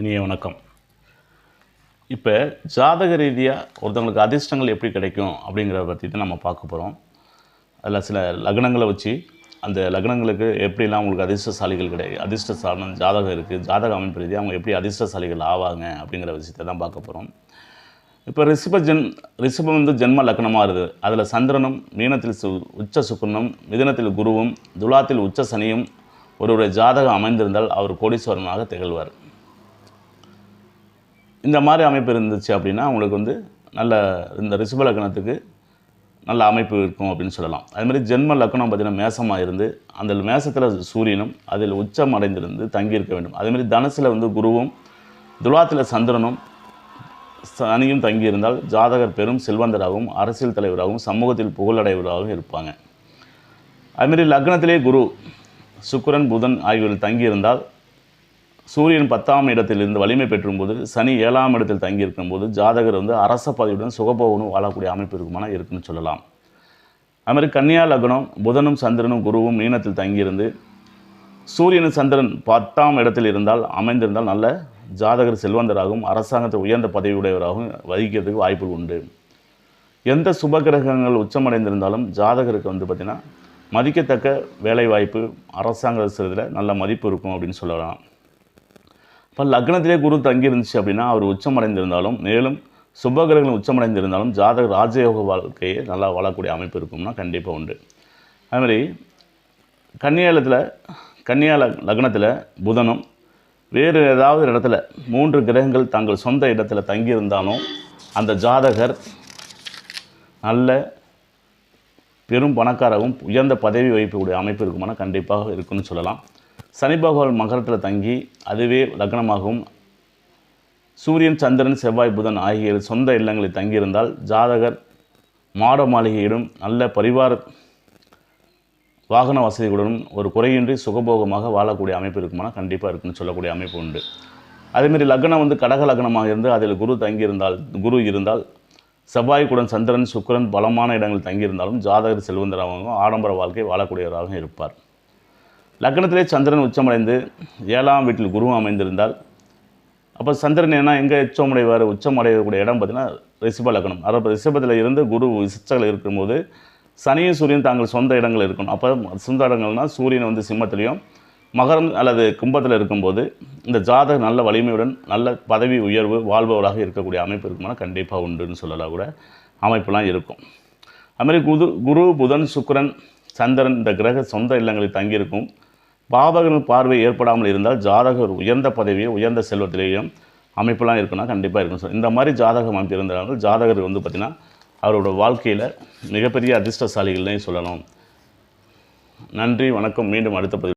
இனிய வணக்கம். இப்போ ஜாதக ரீதியாக ஒருத்தவங்களுக்கு அதிர்ஷ்டங்கள் எப்படி கிடைக்கும் அப்படிங்கிறத பற்றி தான் நம்ம பார்க்க போகிறோம் அதில் சில லக்னங்களை வச்சு அந்த லக்னங்களுக்கு எப்படிலாம் அவங்களுக்கு அதிர்ஷ்டசாலிகள் கிடையாது அதிர்ஷ்டசாலம் ஜாதகம் இருக்குது ஜாதக அமைப்பு ரீதியாக அவங்க எப்படி அதிர்ஷ்டசாலிகள் ஆவாங்க அப்படிங்கிற விஷயத்தை தான் பார்க்க போகிறோம் இப்போ ரிஷப ஜென் ரிஷபம் வந்து ஜென்ம லக்னமாக இருக்குது அதில் சந்திரனும் மீனத்தில் சு உச்ச சுக்கரனும் மிதனத்தில் குருவும் துலாத்தில் உச்ச சனியும் ஒருவருடைய ஜாதகம் அமைந்திருந்தால் அவர் கோடீஸ்வரனாக திகழ்வார். இந்த மாதிரி அமைப்பு இருந்துச்சு அப்படின்னா உங்களுக்கு வந்து நல்ல இந்த ரிஷப லக்னத்துக்கு நல்ல அமைப்பு இருக்கும் அப்படின்னு சொல்லலாம். அதுமாதிரி ஜென்ம லக்னம் பார்த்தீங்கன்னா மேசமாக இருந்து அந்த மேசத்தில் சூரியனும் அதில் உச்சம் அடைந்திருந்து தங்கியிருக்க வேண்டும். அதேமாதிரி தனுசில் வந்து குருவும் துலாத்தில் சந்திரனும் சனியும் தங்கியிருந்தால் ஜாதகர் பெரும் செல்வந்தராகவும் அரசியல் தலைவராகவும் சமூகத்தில் புகழடைவராகவும் இருப்பாங்க. அதுமாரி லக்னத்திலே குரு சுக்கரன் புதன் ஆகியோர் தங்கியிருந்தால் சூரியன் பத்தாம் இடத்திலிருந்து வலிமை பெற்றும்போது சனி ஏழாம் இடத்தில் தங்கியிருக்கும் போது ஜாதகர் வந்து அரச பதவியுடன் சுகபோகனும் வாழக்கூடிய அமைப்பு இருக்குமானா இருக்குன்னு சொல்லலாம். அதுமாதிரி கன்னியா லக்னம் புதனும் சந்திரனும் குருவும் மீனத்தில் தங்கியிருந்து சூரியனும் சந்திரன் பத்தாம் இடத்தில் இருந்தால் அமைந்திருந்தால் நல்ல ஜாதகர் செல்வந்தராகவும் அரசாங்கத்தை உயர்ந்த பதவியுடையவராகவும் வகிக்கிறதுக்கு வாய்ப்புகள் உண்டு. எந்த சுப கிரகங்கள் உச்சமடைந்திருந்தாலும் ஜாதகருக்கு வந்து பார்த்திங்கன்னா மதிக்கத்தக்க வேலைவாய்ப்பு அரசாங்க இதில் நல்ல மதிப்பு இருக்கும் அப்படின்னு சொல்லலாம். இப்போ லக்னத்திலே குரு தங்கியிருந்துச்சு அப்படின்னா அவர் உச்சமடைந்திருந்தாலும் மேலும் சுபகிரகங்கள் உச்சமடைந்திருந்தாலும் ஜாதகர் ராஜயோக வாழ்க்கையை நல்லா வாழக்கூடிய அமைப்பு இருக்கும்னா கண்டிப்பாக உண்டு. அதுமாதிரி கன்னியாலத்தில் கன்னியா லக் லக்னத்தில் புதனும் வேறு ஏதாவது இடத்துல மூன்று கிரகங்கள் தங்கள் சொந்த இடத்துல தங்கியிருந்தாலும் அந்த ஜாதகர் நல்ல பெரும் பணக்காரவும் உயர்ந்த பதவி வகிக்கக்கூடிய அமைப்பு இருக்குமானா கண்டிப்பாக இருக்குன்னு சொல்லலாம். சனி பகவான் மகரத்தில் தங்கி அதுவே லக்னமாகவும் சூரியன் சந்திரன் செவ்வாய் புதன் ஆகிய சொந்த இல்லங்களில் தங்கியிருந்தால் ஜாதகர் மாட மாளிகையிடும் நல்ல பரிவார வாகன வசதிகளுடன் ஒரு குறையின்றி சுகபோகமாக வாழக்கூடிய அமைப்பு இருக்குமானா கண்டிப்பாக இருக்குன்னு சொல்லக்கூடிய அமைப்பு உண்டு. அதேமாரி லக்னம் வந்து கடக லக்னமாக இருந்து அதில் குரு தங்கியிருந்தால் குரு இருந்தால் செவ்வாய்க்குடன் சந்திரன் சுக்கிரன் பலமான இடங்களில் தங்கியிருந்தாலும் ஜாதகர் செல்வந்தராகவும் ஆடம்பர வாழ்க்கை வாழக்கூடியவராகவும் இருப்பார். லக்னத்திலே சந்திரன் உச்சமடைந்து ஏழாம் வீட்டில் குருவும் அமைந்திருந்தால் அப்போ சந்திரன் என்ன எங்கே உச்சமடைவார்? உச்சமடையக்கூடிய இடம் பார்த்தீங்கன்னா ரிஷப லக்னம். அதாவது ரிஷபத்தில் இருந்து குரு விசிச்சல் இருக்கும்போது சனியும் சூரியன் தாங்கள் சொந்த இடங்கள் இருக்கணும். அப்போ சொந்த இடங்கள்னால் சூரியன் வந்து சிம்மத்திலையும் மகரம் அல்லது கும்பத்தில் இருக்கும்போது இந்த ஜாதக நல்ல வலிமையுடன் நல்ல பதவி உயர்வு வாழ்பவராக இருக்கக்கூடிய அமைப்பு இருக்குமானா கண்டிப்பாக உண்டுன்னு சொல்லலாம் கூட அமைப்புலாம் இருக்கும். அதுமாதிரி குது குரு புதன் சுக்கரன் சந்திரன் இந்த கிரக சொந்த இல்லங்களில் தங்கியிருக்கும். பாவகர்கள் பார்வை ஏற்படாமல் இருந்தால் ஜாதகர் உயர்ந்த பதவியை உயர்ந்த செல்வத்திலேயும் அமைப்பெல்லாம் இருக்குன்னா கண்டிப்பாக இருக்கும் சார். இந்த மாதிரி ஜாதகம் அமைப்பு இருந்தாலும் ஜாதகர் வந்து பார்த்திங்கன்னா அவரோட வாழ்க்கையில் மிகப்பெரிய அதிர்ஷ்டசாலிகள்னே சொல்லணும் நன்றி வணக்கம். மீண்டும் அடுத்த பதிவு